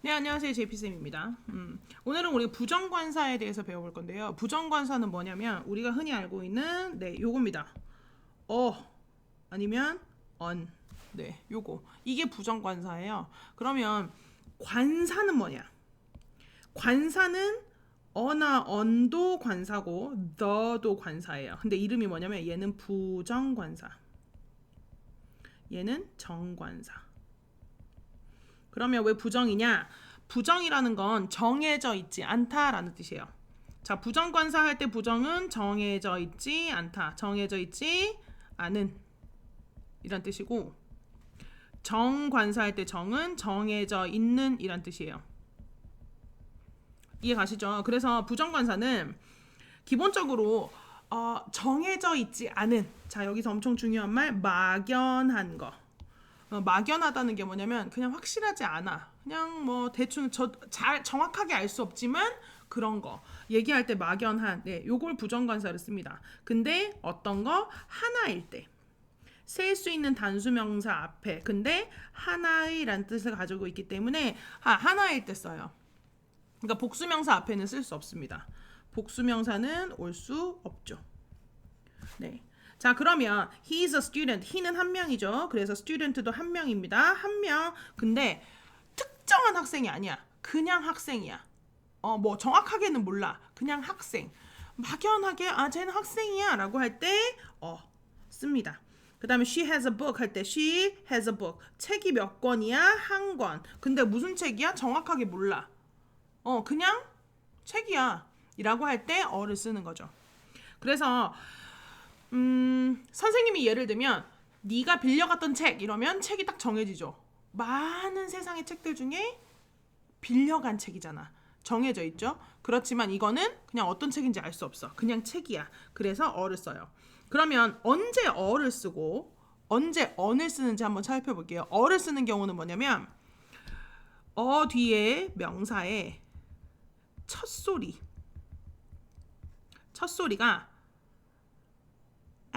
네, 안녕하세요. JP쌤입니다. 음, 오늘은 우리 부정관사에 대해서 배워볼 건데요. 부정관사는 뭐냐면 우리가 흔히 알고 있는 네, 요겁니다. 어 아니면 언. 네, 요거. 이게 부정관사예요. 그러면 관사는 뭐냐? 관사는 어나 언도 관사고 the도 관사예요. 근데 이름이 뭐냐면 얘는 부정관사. 얘는 정관사. 그러면 왜 부정이냐? 부정이라는 건 정해져 있지 않다라는 뜻이에요. 자, 부정관사 할 때 부정은 정해져 있지 않다. 정해져 있지 않은 이란 뜻이고 정관사 할 때 정은 정해져 있는 이란 뜻이에요. 이해 가시죠? 그래서 부정관사는 기본적으로 어, 정해져 있지 않은 자 여기서 엄청 중요한 말 막연한 거 어, 막연하다는 게 뭐냐면 그냥 확실하지 않아. 그냥 뭐 대충 저 잘 정확하게 알 수 없지만 그런 거 얘기할 때 막연한 네 요걸 부정관사를 씁니다. 근데 어떤 거 하나일 때. 셀 수 있는 단수명사 앞에 근데 하나의란 뜻을 가지고 있기 때문에 아, 하나일 때 써요. 그러니까 복수명사 앞에는 쓸 수 없습니다. 복수명사는 올 수 없죠. 네. 자, 그러면 he is a student. he는 한 명이죠. 그래서 student도 한 명입니다. 한 명. 근데 특정한 학생이 아니야. 그냥 학생이야. 어, 뭐 정확하게는 몰라. 그냥 학생. 막연하게 아, 쟤는 학생이야라고 할 때 어, 씁니다. 그다음에 she has a book 할 때 she has a book. 책이 몇 권이야? 한 권. 근데 무슨 책이야? 정확하게 몰라. 어, 그냥 책이야. 이라고 할 때 어를 쓰는 거죠. 그래서 음, 선생님이 예를 들면 네가 빌려갔던 책 이러면 책이 딱 정해지죠. 많은 세상의 책들 중에 빌려간 책이잖아. 정해져 있죠. 그렇지만 이거는 그냥 어떤 책인지 알 수 없어. 그냥 책이야. 그래서 어를 써요. 그러면 언제 어를 쓰고 언제 언을 쓰는지 한번 살펴볼게요. 어를 쓰는 경우는 뭐냐면 어 뒤에 명사의 첫 소리 첫 소리가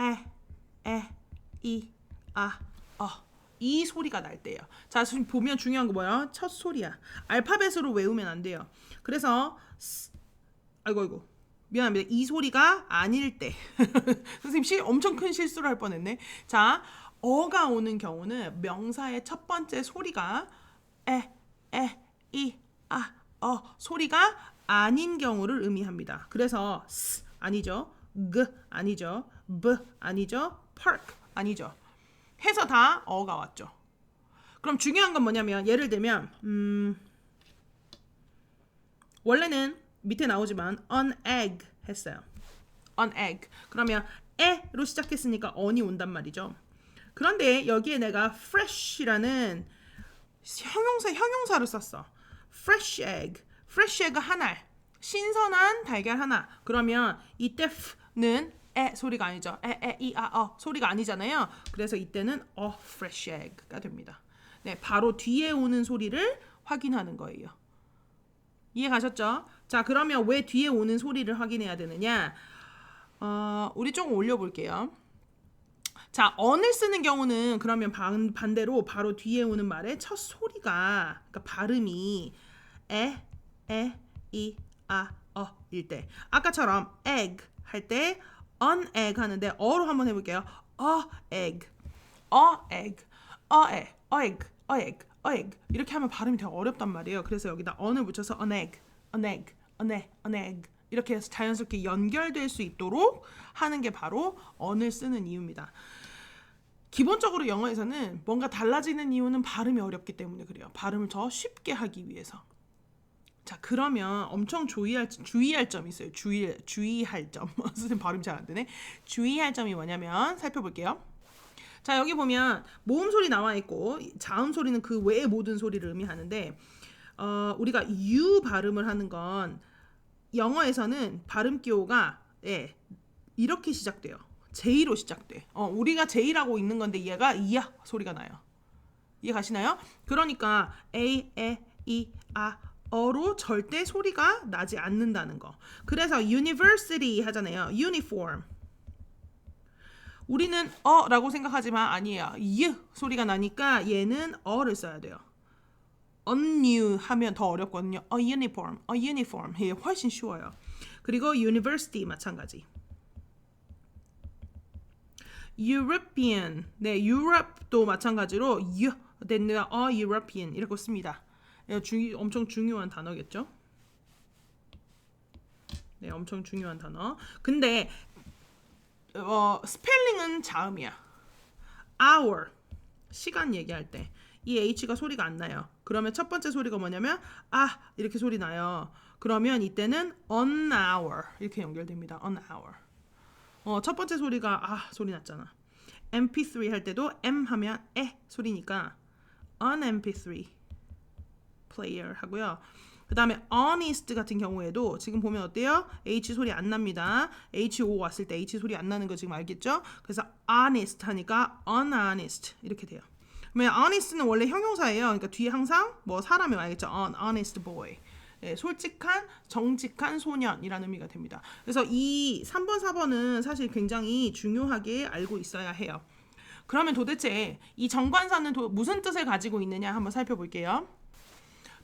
에, 에, 이, 아, 어. 이 소리가 날 때예요. 자, 지금 보면 중요한 거 뭐야? 첫 소리야. 알파벳으로 외우면 안 돼요. 그래서 스, 아이고 아이고. 미안합니다. 이 소리가 아닐 때. 선생님 실 엄청 큰 실수를 할 뻔했네. 자, 어가 오는 경우는 명사의 첫 번째 소리가 에, 에, 이, 아, 어 소리가 아닌 경우를 의미합니다. 그래서 스 아니죠. G 아니죠. b 아니죠. park 아니죠. 해서 다 어가 왔죠. 그럼 중요한 건 뭐냐면 예를 들면 음 원래는 밑에 나오지만 an egg 했어요. an egg. 그러면 에로 시작했으니까 on이 온단 말이죠. 그런데 여기에 내가 fresh라는 형용사 형용사를 썼어. fresh egg. fresh egg 하나. 신선한 달걀 하나. 그러면 이때 는 에 소리가 아니죠. 에, 에, 이, 아, 어 소리가 아니잖아요. 그래서 이때는 a fresh egg가 됩니다. 네, 바로 뒤에 오는 소리를 확인하는 거예요. 이해 가셨죠? 자, 그러면 왜 뒤에 오는 소리를 확인해야 되느냐? 어, 우리 조금 올려볼게요. 자, 언을 쓰는 경우는 그러면 반, 반대로 바로 뒤에 오는 말의 첫 소리가, 그러니까 발음이 에, 에, 이, 아, 어 일 때. 아까처럼 egg 할 때 an egg 하는데 어로 한번 해볼게요. a egg, a egg, a egg, a egg, a egg, a egg 이렇게 하면 발음이 되게 어렵단 말이에요. 그래서 여기다 an을 붙여서 an egg, an egg, an egg, an egg 이렇게 해서 자연스럽게 연결될 수 있도록 하는 게 바로 an을 쓰는 이유입니다. 기본적으로 영어에서는 뭔가 달라지는 이유는 발음이 어렵기 때문에 그래요. 발음을 더 쉽게 하기 위해서. 자 그러면 엄청 주의할 주의할 점이 있어요. 주의 주의할 점. 선생님 발음 잘 안 되네. 주의할 점이 뭐냐면 살펴볼게요. 자 여기 보면 모음 소리 나와 있고 자음 소리는 그 외의 모든 소리를 의미하는데 어, 우리가 U 발음을 하는 건 영어에서는 발음 기호가 예, 이렇게 시작돼요. J로 시작돼. 어, 우리가 J라고 있는 건데 얘가 이야 소리가 나요. 이해 가시나요? 그러니까 A, 에, 이, 아, 어로 절대 소리가 나지 않는다는 거. 그래서 university 하잖아요. uniform. 우리는 어라고 생각하지만 아니에요. 이 소리가 나니까 얘는 어를 써야 돼요. unnew 하면 더 어렵거든요. a uniform, a uniform 이게 훨씬 쉬워요. 그리고 university 마찬가지. European, 네, Europe도 마찬가지로 U, 됐네요. a European 이렇게 씁니다. 중, 엄청 중요한 단어겠죠? 네, 엄청 중요한 단어. 근데 어, 스펠링은 자음이야. hour 시간 얘기할 때 이 h가 소리가 안 나요. 그러면 첫 번째 소리가 뭐냐면 아 이렇게 소리 나요. 그러면 이때는 on hour 이렇게 연결됩니다. on hour. 어, 첫 번째 소리가 아 소리 났잖아. mp3 할 때도 m 하면 에 소리니까 on mp3 player 하고요. 그 다음에 honest 같은 경우에도 지금 보면 어때요? H 소리 안 납니다. HO 왔을 때 H 소리 안 나는 거 지금 알겠죠? 그래서 honest 하니까 unhonest 이렇게 돼요. 그러면 honest는 원래 형용사예요. 그러니까 뒤에 항상 뭐 사람이 와야겠죠. An honest boy. 네, 솔직한 정직한 소년이라는 의미가 됩니다. 그래서 이 3번 4번은 사실 굉장히 중요하게 알고 있어야 해요. 그러면 도대체 이 정관사는 도, 무슨 뜻을 가지고 있느냐 한번 살펴볼게요.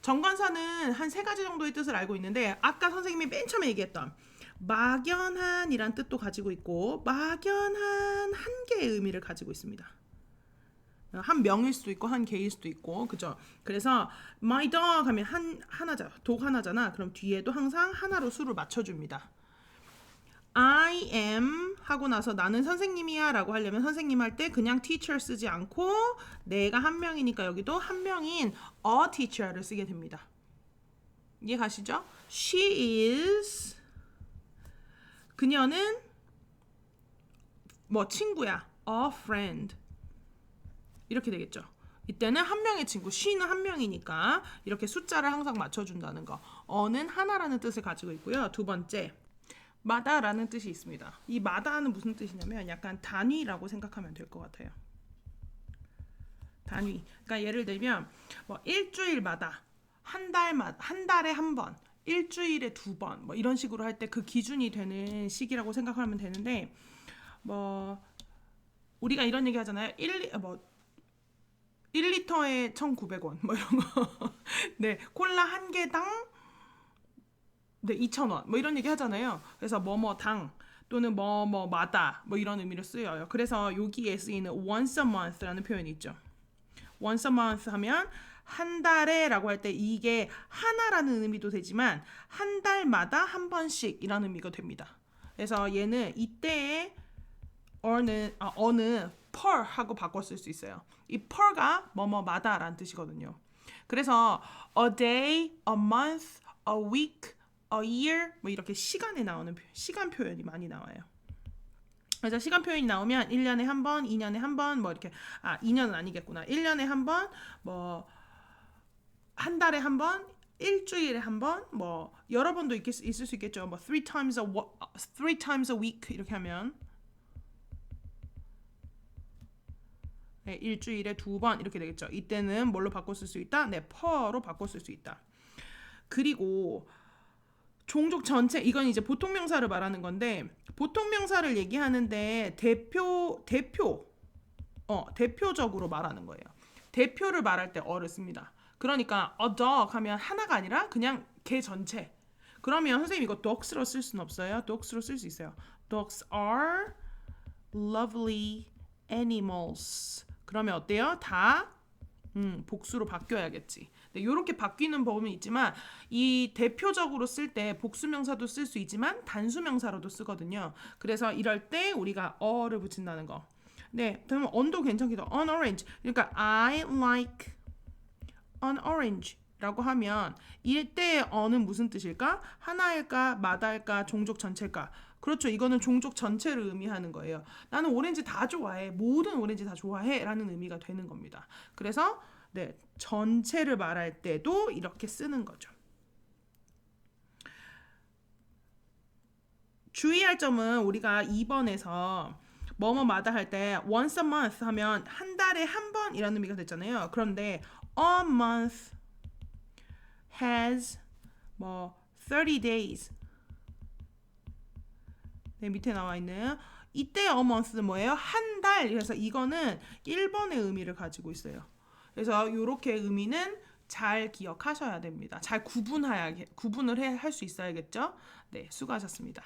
정관사는 한 세 가지 정도의 뜻을 알고 있는데 아까 선생님이 맨 처음에 얘기했던 막연한이란 뜻도 가지고 있고 막연한 한 개의 의미를 가지고 있습니다. 한 명일 수도 있고 한 개일 수도 있고 그죠? 그래서 my dog 하면 한 하나죠. 독 하나잖아. 그럼 뒤에도 항상 하나로 수를 맞춰줍니다. I am 하고 나서 나는 선생님이야 라고 하려면 선생님 할 때 그냥 teacher 쓰지 않고 내가 한 명이니까 여기도 한 명인 a teacher를 쓰게 됩니다. 이해 가시죠? She is 그녀는 뭐 친구야. a friend 이렇게 되겠죠. 이때는 한 명의 친구, she는 한 명이니까 이렇게 숫자를 항상 맞춰준다는 거. 어는 하나라는 뜻을 가지고 있고요. 두 번째, 마다라는 뜻이 있습니다. 이 마다는 무슨 뜻이냐면 약간 단위라고 생각하면 될 것 같아요. 단위. 그러니까 예를 들면 뭐 일주일마다 한 달마다 한 달에 한 번, 일주일에 두 번, 뭐 이런 식으로 할 때 그 기준이 되는 시기라고 생각하면 되는데 뭐 우리가 이런 얘기 하잖아요. 1, 뭐 1리터에 1,900원 뭐 이런 거. 네, 콜라 한 개당 네, 2,000원 뭐 이런 얘기 하잖아요. 그래서 뭐뭐 당 또는 뭐뭐마다 뭐 이런 의미로 쓰여요. 그래서 여기에 쓰이는 once a month라는 표현이 있죠. once a month 하면 한 달에라고 할 때 이게 하나라는 의미도 되지만 한 달마다 한 번씩이라는 의미가 됩니다. 그래서 얘는 이때의 어는 아, 어는 per 하고 바꿔 쓸 수 있어요. 이 per가 뭐뭐마다라는 뜻이거든요. 그래서 a day, a month, a week, a year 뭐 이렇게 시간에 나오는 표- 시간 표현이 많이 나와요. 그래서 시간 표현이 나오면 1년에 한 번, 2년에 한 번, 뭐 이렇게 아 2년은 아니겠구나. 1년에 한 번, 뭐 한 달에 한 번, 일주일에 한 번, 뭐 여러 번도 있, 있을 수 있겠죠. 뭐 three times a three times a week 이렇게 하면 네, 일주일에 두 번 이렇게 되겠죠. 이때는 뭘로 바꿔 쓸 수 있다? 네, per로 바꿔 쓸 수 있다. 그리고 종족 전체 이건 이제 보통 명사를 말하는 건데 보통 명사를 얘기하는데 대표 대표 어 대표적으로 말하는 거예요. 대표를 말할 때 어를 씁니다. 그러니까 a dog 하면 하나가 아니라 그냥 개 전체. 그러면 선생님 이거 dogs로 쓸 수는 없어요. dogs로 쓸 수 있어요. dogs are lovely animals. 그러면 어때요? 다 음, 복수로 바뀌어야겠지. 네, 이렇게 바뀌는 법은 있지만 이 대표적으로 쓸 때 복수명사도 쓸 수 있지만 단수명사로도 쓰거든요. 그래서 이럴 때 우리가 어를 붙인다는 거. 네, 그러면 on도 괜찮기도. on orange. 그러니까 I like an orange라고 하면 이때의 on은 무슨 뜻일까? 하나일까, 마다일까, 종족 전체일까? 그렇죠. 이거는 종족 전체를 의미하는 거예요. 나는 오렌지 다 좋아해. 모든 오렌지 다 좋아해 라는 의미가 되는 겁니다. 그래서 네, 전체를 말할 때도 이렇게 쓰는 거죠. 주의할 점은 우리가 2번에서 뭐뭐마다 할 때 once a month 하면 한 달에 한 번이라는 의미가 됐잖아요. 그런데 a month has 뭐 30 days 네, 밑에 나와 있는 이때 a month는 뭐예요? 한 달. 그래서 이거는 1번의 의미를 가지고 있어요. 그래서 이렇게 의미는 잘 기억하셔야 됩니다. 잘 구분해야 구분을 할 수 있어야겠죠? 네, 수고하셨습니다.